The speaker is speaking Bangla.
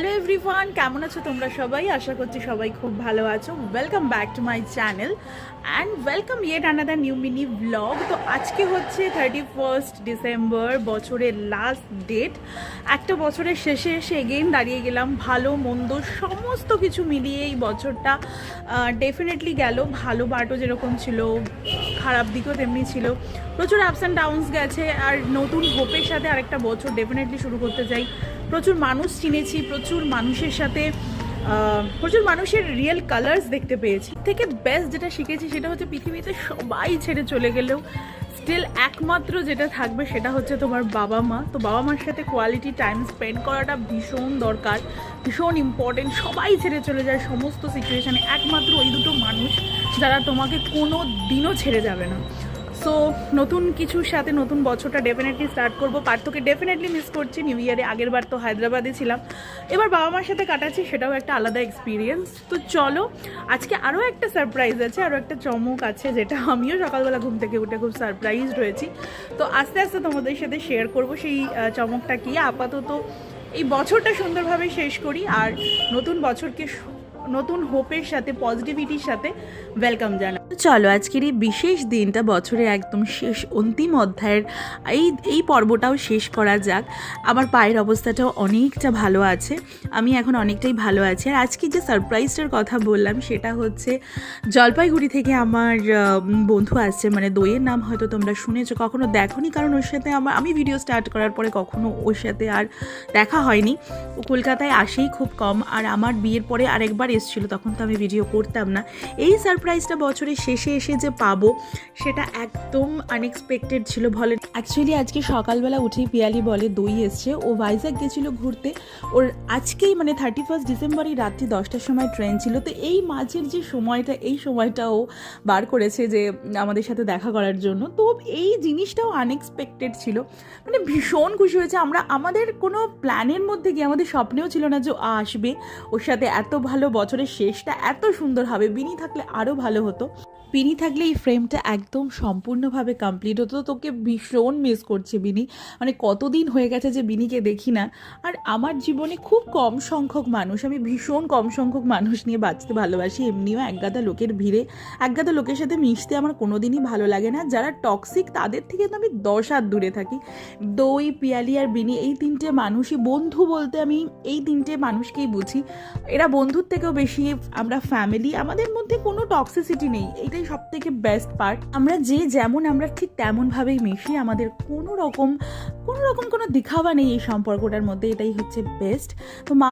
হ্যালো এভরিওয়ান, কেমন আছো তোমরা সবাই? আশা করছি সবাই খুব ভালো আছো। Welcome back to my channel and welcome yet another new mini blog তো আজকে হচ্ছে থার্টি ফার্স্ট ডিসেম্বর বছরের লাস্ট ডেট একটা বছরের শেষে এসে এগেইন দাঁড়িয়ে গেলাম, ভালো, মন্দ, সমস্ত কিছু মিলিয়ে এই বছরটা ডেফিনেটলি গেল। ভালো বাটও যেরকম ছিল, খারাপ দিকও তেমনি ছিল। প্রচুর আপস অ্যান্ড ডাউনস গেছে, আর নতুন হোপের সাথে আরেকটা বছর ডেফিনেটলি শুরু করতে চাই। প্রচুর মানুষ চিনেছি, প্রচুর মানুষের সাথে প্রচুর মানুষের রিয়েল কালার্স দেখতে পেয়েছি। থেকে বেস্ট যেটা শিখেছি সেটা হচ্ছে পৃথিবীতে সবাই ছেড়ে চলে গেলেও স্টিল একমাত্র যেটা থাকবে সেটা হচ্ছে তোমার বাবা মা। তো বাবা মার সাথে কোয়ালিটি টাইম স্পেন্ড করাটা ভীষণ দরকার, ভীষণ ইম্পর্টেন্ট সবাই ছেড়ে চলে যায় সমস্ত সিচুয়েশানে একমাত্র ওই দুটো মানুষ যারা তোমাকে কোনো দিনও ছেড়ে যাবে না। সো নতুন কিছুর সাথে নতুন বছরটা ডেফিনেটলি স্টার্ট করব। পার্থকে ডেফিনেটলি মিস করছি। নিউ ইয়ারে আগের বার তো হায়দ্রাবাদে ছিলাম। এবার বাবা মার সাথে কাটাচ্ছি, সেটাও একটা আলাদা এক্সপিরিয়েন্স তো চলো, আজকে আরও একটা সারপ্রাইজ আছে আরও একটা চমক আছে, যেটা আমিও সকালবেলা ঘুম থেকে উঠে খুব সারপ্রাইজ রয়েছি তো আস্তে আস্তে তোমাদের সাথে শেয়ার করব সেই চমকটা কি। আপাতত এই বছরটা সুন্দরভাবে শেষ করি, আর নতুন বছরকে নতুন হোপের সাথে পজিটিভিটির সাথে ওয়েলকাম জানাই। চলো, আজকের এই বিশেষ দিনটা বছরের একদম শেষ, অন্তিম অধ্যায়ের এই এই পর্বটাও শেষ করা যাক। আমার পায়ের অবস্থাটাও অনেকটা ভালো আছে, আমি এখন অনেকটাই ভালো আছি। আর আজকে যে সারপ্রাইজটার কথা বললাম, সেটা হচ্ছে জলপাইগুড়ি থেকে আমার বন্ধু আসছে। মানে দইয়ের নাম হয়তো তোমরা শুনেছো, কখনো দেখোনি, কারণ ওর সাথে আমার, আমি ভিডিও স্টার্ট করার পরে কখনো ওর সাথে আর দেখা হয়নি। ও কলকাতায় আসেই খুব কম, আর আমার বিয়ের পরে আরেকবার এসেছিল তখন তো আমি ভিডিও করতাম না। এই সারপ্রাইজটা বছরের শেষে এসে যে পাবো, সেটা একদম আনএক্সপেক্টেড ছিল। বলে অ্যাকচুয়ালি আজকে সকালবেলা উঠেই পিয়ালি বলে দই এসছে। ও ভাইজাগ গেছিল ঘুরতে। ওর আজকেই মানে থার্টি ফার্স্ট ডিসেম্বরই রাত্রি দশটার সময় ট্রেন ছিল। তো এই মাঝের যে সময়টা, এই সময়টা ও বার করেছে যে আমাদের সাথে দেখা করার জন্য। তো এই জিনিসটাও আনএক্সপেক্টেড ছিল। মানে ভীষণ খুশি হয়েছে। আমরা, আমাদের কোনো প্ল্যানের মধ্যে গিয়ে আমাদের স্বপ্নেও ছিল না যে আসবে। ওর সাথে এত ভালো বছরের শেষটা এত সুন্দর হবে বিনি থাকলে আরও ভালো হতো। বিনি থাকলে এই ফ্রেমটা একদম সম্পূর্ণভাবে কমপ্লিট হতো। তোকে ভীষণ মিস করছে বিনি। মানে কতদিন হয়ে গেছে যে বিনিকে দেখি না। আর আমার জীবনে খুব কম সংখ্যক মানুষ, আমি ভীষণ কম সংখ্যক মানুষ নিয়ে বাঁচতে ভালোবাসি। এমনিও একগাদা লোকের ভিড়ে একগাদা লোকের সাথে মিশতে আমার কোনোদিনই ভালো লাগে না। যারা টক্সিক তাদের থেকে তো আমি দশ হাত দূরে থাকি। দই, পিয়ালি আর বিনি, এই তিনটে মানুষই বন্ধু বলতে আমি এই তিনটে মানুষকেই বুঝি। এরা বন্ধুর থেকেও বেশি আমরা ফ্যামিলি আমাদের মধ্যে কোনো টক্সিসিটি নেই। এটাই সব থেকে বেস্ট পার্ট আমরা যে যেমন আমরা ঠিক তেমনভাবেই মিশি। আমাদের কোনো রকম কোনো রকম কোনো দেখাবা নেই এই সম্পর্কটার মধ্যে, এটাই হচ্ছে বেস্ট তো মা